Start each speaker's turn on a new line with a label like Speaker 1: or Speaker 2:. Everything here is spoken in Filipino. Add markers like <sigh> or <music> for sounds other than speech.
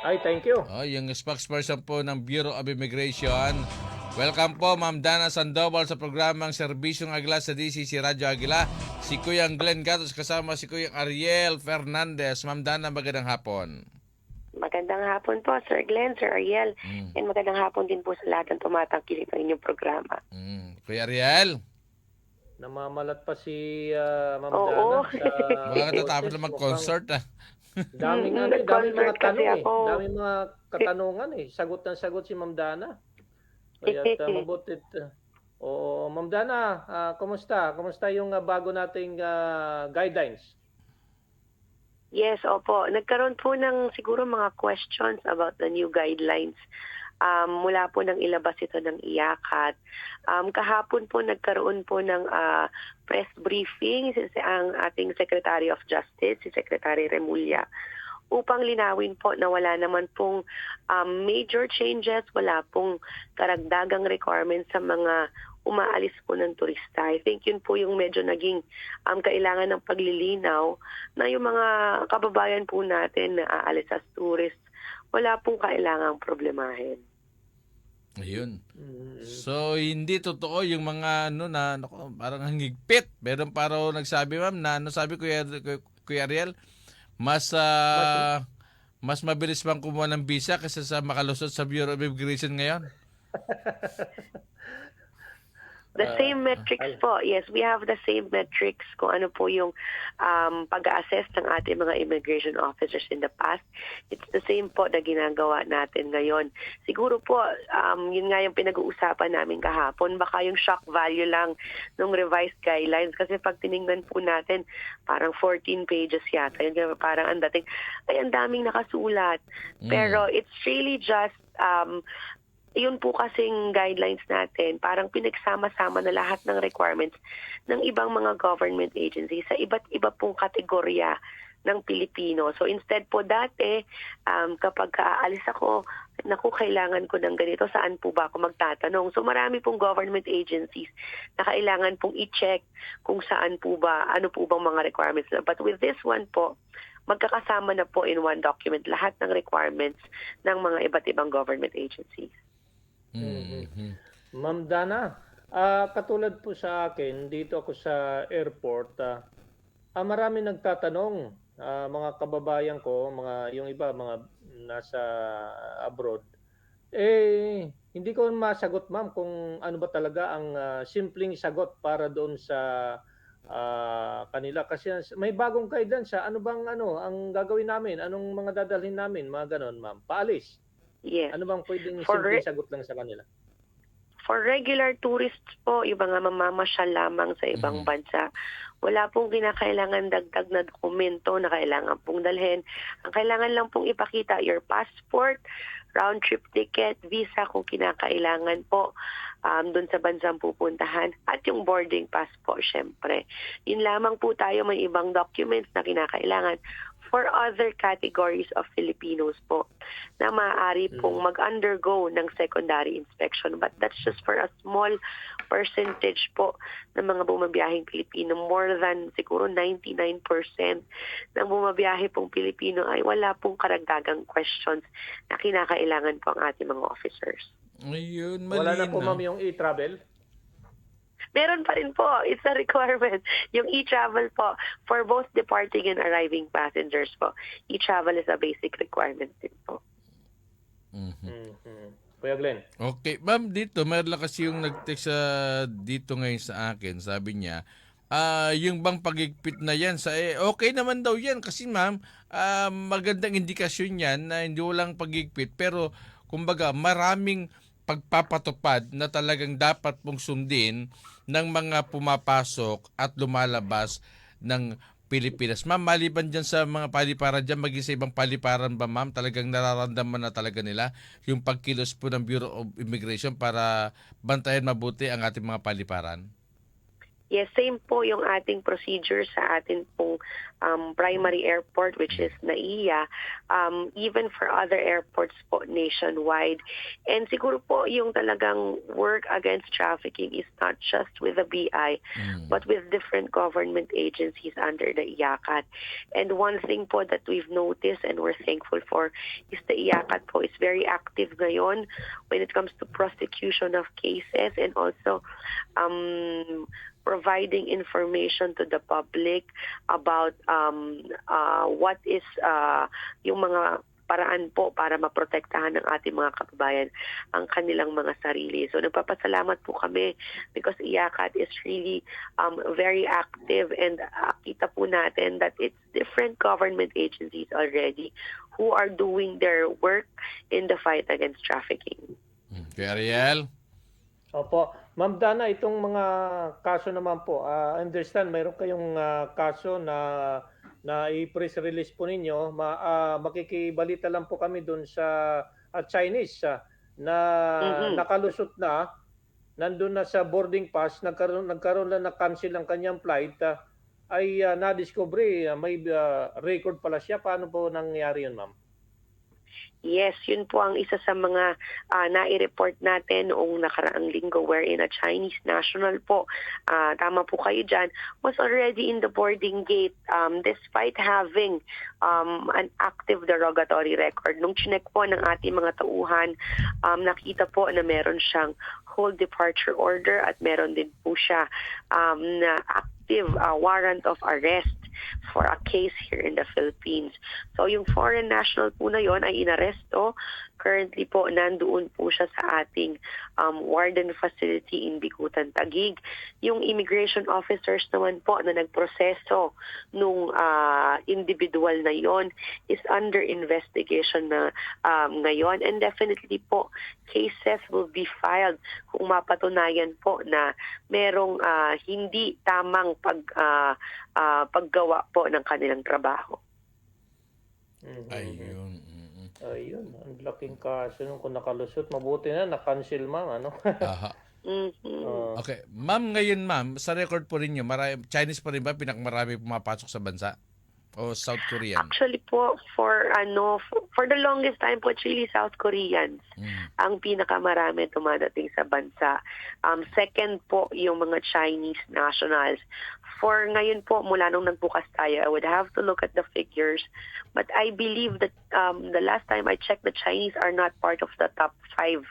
Speaker 1: Ay, thank you.
Speaker 2: Oh, yung spokesperson po ng Bureau of Immigration. Welcome po, Ma'am Dana Sandoval sa programang Serbisyong Agla sa DCC Radyo Agila. Si Kuyang Glenn Gatos kasama si Kuyang Ariel Fernandez. Ma'am Dana, magandang hapon.
Speaker 3: Magandang hapon po, Sir Glenn, Sir Ariel.
Speaker 2: Mm.
Speaker 3: And magandang hapon din po sa lahat ng tumatangkilik ng inyong programa.
Speaker 2: Mm. Kuya Ariel,
Speaker 1: Namamalat pa si ah, Ma'am
Speaker 3: Oo.
Speaker 1: Dana sa...
Speaker 2: baka <laughs> katatapos na mag-concert ah.
Speaker 1: Daming, ano, eh, daming mga tanong eh.
Speaker 3: ako.
Speaker 1: Daming mga katanungan eh. Sagot ng sagot si Ma'am Dana. Kaya uh, <laughs> mabutit. ah. Oo, Ma'am Dana, ah, kumusta? Kumusta yung ah, bago nating ah, guidelines?
Speaker 3: Yes, opo. Nagkaroon po ng siguro mga questions about the new guidelines. Um, mula po nang ilabas ito ng iyakat. Um, kahapon po nagkaroon po ng ah, press briefing si, ang ating Secretary of Justice, si Secretary Remulla, upang linawin po na wala naman pong um, major changes, wala pong karagdagang requirements sa mga umaalis po ng turista. I think yun po yung medyo naging um, kailangan ng paglilinaw na yung mga kababayan po natin na aalis as tourist, wala pong kailangang problemahin.
Speaker 2: Ayun. So, hindi totoo yung mga ano na nako, parang hangigpit. Meron parang nagsabi ma'am na ano sabi Kuya, Kuya Ariel, mas ah, mas mabilis bang kumuha ng visa kaysa sa makalusot sa Bureau of Immigration ngayon? <laughs>
Speaker 3: The
Speaker 1: Ah,
Speaker 3: same metrics po. Yes, we have the same metrics kung ano po yung um, pag-assess ng ating mga immigration officers in the past. It's the same po na ginagawa natin ngayon. Siguro po, um, yun nga yung pinag-uusapan namin kahapon, baka yung shock value lang ng revised guidelines. Kasi pag tiningnan po natin, parang 14 pages yata. Yun, kaya parang ang dating, ay, ang daming nakasulat.
Speaker 2: Mm.
Speaker 3: Pero it's really just um, yun po kasing guidelines natin, parang pinagsama-sama na lahat ng requirements ng ibang mga government agencies sa iba't iba pong kategorya ng Pilipino. So instead po dati, um, kapag aalis ako, naku, kailangan ko ng ganito, saan po ba ako magtatanong? So marami pong government agencies na kailangan pong i-check kung saan po ba, ano po bang mga requirements. But with this one po, magkakasama na po in one document lahat ng requirements ng mga iba't ibang government agencies.
Speaker 2: Mhm.
Speaker 1: Ma'am Dana, ah, katulad po sa akin, dito ako sa airport, ah, ah, marami nagtatanong, ah, mga kababayan ko, mga yung iba mga nasa abroad. Eh, hindi ko masagot ma'am kung ano ba talaga ang ah, simpleng sagot para doon sa ah, kanila kasi may bagong guidance sa ano bang ano ang gagawin namin, anong mga dadalhin namin, mga ganon ma'am. Paalis.
Speaker 3: Yes.
Speaker 1: Ano bang pwedeng
Speaker 3: For
Speaker 1: sagot lang sa kanila?
Speaker 3: For regular tourists po, yung mga mamamasyal lamang sa ibang
Speaker 2: Mhm.
Speaker 3: bansa, wala pong kinakailangan dagdag na dokumento na kailangan pong dalhin. Ang kailangan lang pong ipakita, your passport, round trip ticket, visa kung kinakailangan po um, doon sa bansang pupuntahan at yung boarding pass po syempre. Yun lamang po tayo may ibang documents na kinakailangan for other categories of Filipinos po na maaari pong mag-undergo ng secondary inspection. But that's just for a small percentage po ng mga bumabiyaheng Pilipino. More than siguro 99% ng bumabiyahe pong Pilipino ay wala pong karagdagang questions na kinakailangan po ang ating mga officers.
Speaker 2: Ayun,
Speaker 1: Wala na po ma'am yung e-travel?
Speaker 3: Meron pa rin po. It's a <laughs> requirement. Yung e-travel po for both departing and arriving passengers po. E-travel is a basic requirement din po.
Speaker 2: Mhm.
Speaker 1: Mhm. Kuya Glenn.
Speaker 2: Okay, ma'am, dito, meron lang kasi yung nag-text sa dito ngayon sa akin. Sabi niya, ah yung bang pagigpit na yan, sa, eh, okay naman daw yan. Kasi ma'am, ah, magandang indikasyon yan na hindi walang pagigpit. Pero, kumbaga, maraming pagpapatupad na talagang dapat pong sundin ng mga pumapasok at lumalabas ng Pilipinas. Ma'am, maliban dyan sa mga paliparan dyan, maging sa ibang paliparan ba ma'am, talagang nararamdaman na talaga nila yung pagkilos po ng Bureau of Immigration para bantayan mabuti ang ating mga paliparan?
Speaker 3: Yes, same po yung ating procedure sa atin pong um, primary airport, which is NAIA, um, even for other airports po nationwide. And siguro po yung talagang work against trafficking is not just with the BI,
Speaker 2: Mm.
Speaker 3: but with different government agencies under the IACAT. And one thing po that we've noticed and we're thankful for is the IACAT po is very active ngayon when it comes to prosecution of cases and also um, providing information to the public about um, uh, what is uh, yung mga paraan po para maprotektahan ng ating mga kababayan ang kanilang mga sarili. So nagpapasalamat po kami because IACAT is really um, very active and uh, kita po natin that it's different government agencies already who are doing their work in the fight against trafficking.
Speaker 2: Mm. Kuya Ariel?
Speaker 1: Opo. Ma'am Dana, itong mga kaso naman po, I understand mayroon kayong ah, kaso na na i-press release po ninyo, ma, ah, makikibalita lang po kami doon sa ah, Chinese ah, na
Speaker 3: Mhm.
Speaker 1: nakalusot na, nandun na sa boarding pass, nagkaroon, nagkaroon lang na cancel ang kanyang flight, ah, ay uh, na-discover ah, may ah, record pala siya. Paano po nangyari yun, ma'am?
Speaker 3: Yes, yun po ang isa sa mga ah, nai-report natin noong nakaraang linggo wherein a Chinese national po, ah, tama po kayo dyan, was already in the boarding gate um, despite having um, an active derogatory record. Nung chinek po ng ating mga tauhan, um, nakita po na meron siyang whole departure order at meron din po siya um, na active ah, warrant of arrest for a case here in the Philippines. So yung foreign national po na yon ay inaresto. Currently po, nandoon po siya sa ating um, warden facility in Bikutan, Tagig. Yung immigration officers naman po na nagproseso nung ah, individual na yon is under investigation na um, ngayon. And definitely po, cases will be filed kung mapatunayan po na merong ah, hindi tamang pag, ah, ah, paggawa po ng kanilang trabaho.
Speaker 1: Mhm.
Speaker 2: Ayun.
Speaker 1: Ayun, ang laking kaso nung kung nakalusot. Mabuti na, na-cancel ma'am, ano? <laughs>
Speaker 2: Aha.
Speaker 1: Oo.
Speaker 2: Okay. Ma'am, ngayon ma'am, sa record po rin nyo, marami, Chinese pa rin ba pinakamarami pumapasok sa bansa? O South Korean?
Speaker 3: Actually po, for ano, for, for the longest time po, really South Koreans
Speaker 2: Mm.
Speaker 3: ang pinakamarami dumadating sa bansa. Um, second po, yung mga Chinese nationals. For ngayon po, mula nung nagbukas tayo, I would have to look at the figures. But I believe that um, the last time I checked, the Chinese are not part of the top five